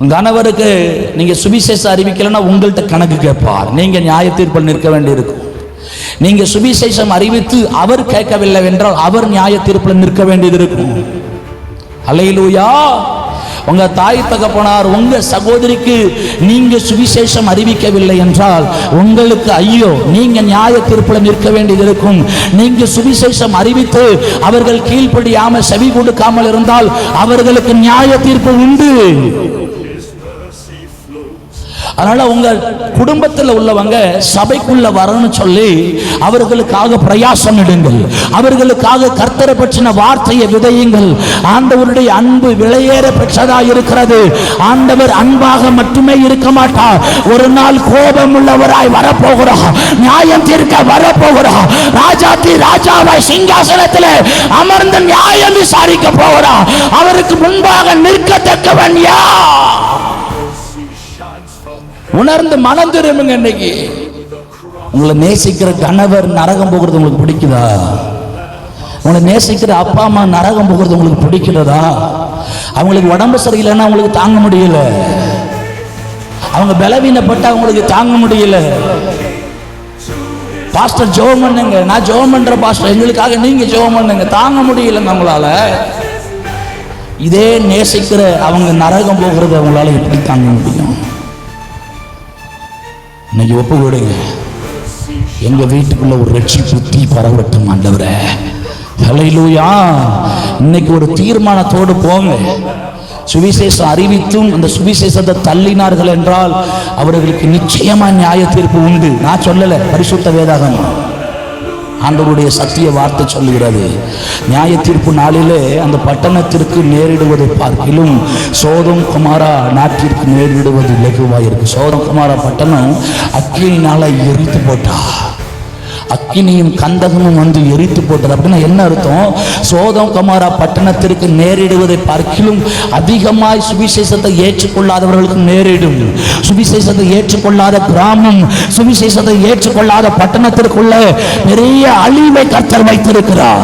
கணவருக்கு நீங்க சுவிசேஷம் அறிவிக்கலைன்னா உங்கள்கிட்ட கணக்கு கேட்பார். நீங்க நியாய தீர்ப்பில் நிற்க வேண்டியிருக்கும். நீங்க சுவிசேஷம் அறிவித்து அவர் கேட்கவில்லை என்றால் அவர் நியாய தீர்ப்பில் நிற்க வேண்டியது இருக்கும் அலையிலூயா உங்க தாய் தகப்பனார் உங்க சகோதரிக்கு நீங்க சுவிசேஷம் அறிவிக்கவில்லை என்றால் உங்களுக்கு ஐயோ நீங்க நியாய தீர்ப்பில் நிற்க வேண்டியது இருக்கும் நீங்க சுவிசேஷம் அறிவித்து அவர்கள் கீழ்ப்படியாம செவி கொடுக்காமல் இருந்தால் அவர்களுக்கு நியாய தீர்ப்பு உண்டு. அதனால உங்க குடும்பத்தில் உள்ளவங்க சபைக்குள்ள வரணும்னு சொல்லி அவர்களுக்காக பிரயாசம் இடுங்கள். அவர்களுக்காக கர்த்தரை பற்றின வார்த்தையை விதையுங்கள். ஆண்டவருடைய அன்பு விலையேற பெற்றதா இருக்கிறது. ஆண்டவர் அன்பாக மட்டுமே இருக்க மாட்டார் ஒரு நாள் கோபம் உள்ளவராய் வரப்போகிறார் நியாயம் தீர்க்க வரப்போகிறார் ராஜாத்தி ராஜாவாய் சிங்காசனத்தில் அமர்ந்து நியாயம் விசாரிக்க போகிறார் அவருக்கு முன்பாக நிற்கத்தக்கவன் யார்? உணர்ந்து மனம் திரும்புங்க இன்னைக்கு. உங்களை நேசிக்கிற கணவர் நரகம் போகிறது உங்களுக்கு பிடிக்குதா? உங்களை நேசிக்கிற அப்பா அம்மா நரகம் போகிறது உங்களுக்கு பிடிக்கிறதா? அவங்களுக்கு உடம்பு சரியில்லைன்னா அவங்களுக்கு தாங்க முடியல. அவங்க பலவீனப்பட்டு அவங்களுக்கு தாங்க முடியல. பாஸ்டர் ஜோம் பண்ணுங்க. நான் ஜெபம் பண்ற பாஸ்டர். எங்களுக்காக நீங்க ஜோம் பண்ணுங்க. தாங்க முடியலங்க அவங்களால இதே நேசிக்கிற அவங்க நரகம் போகிறது அவங்களால எப்படி தாங்க முடியும்? இன்னைக்கு ஒப்பு விடுங்க எங்க வீட்டுக்குள்ள ஒரு ரட்சிப்பு தீ பரவட்டும் ஆண்டவரே. ஹலையிலூயா இன்னைக்கு ஒரு தீர்மானத்தோடு போங்க. சுவிசேஷம் அறிவித்தும் அந்த சுவிசேஷத்தை தள்ளினார்கள் என்றால் அவர்களுக்கு நிச்சயமா நியாய தீர்ப்பு உண்டு. நான் சொல்லலை பரிசுத்த வேதாகமா ஆண்டவருடைய சத்திய வார்த்தை சொல்லுகிறது. நியாய தீர்ப்பு நாளிலே அந்த பட்டணத்திற்கு நேரிடுவதை பார்க்கிலும் சோதம் குமாரா நாட்டிற்கு நேரிடுவது இலகுவாக சோதம் குமாரா பட்டணம் அக்கினினால எரித்து போட்டா. அக்கினியும் கந்தகமும் வந்து எரித்து போட்டது. அப்படின்னா என்ன அர்த்தம்? சோதம் கமாரா பட்டணத்திற்கு நேரிடுவதை பார்க்கிலும் அதிகமாய் சுவிசேஷத்தை ஏற்றுக்கொள்ளாதவர்களுக்கு நேரிடும். சுவிசேஷத்தை ஏற்றுக்கொள்ளாத கிராமம் சுவிசேஷத்தை ஏற்றுக்கொள்ளாத பட்டணத்திற்குள்ள பெரிய அழிவை கர்த்தர் வைத்திருக்கிறார்.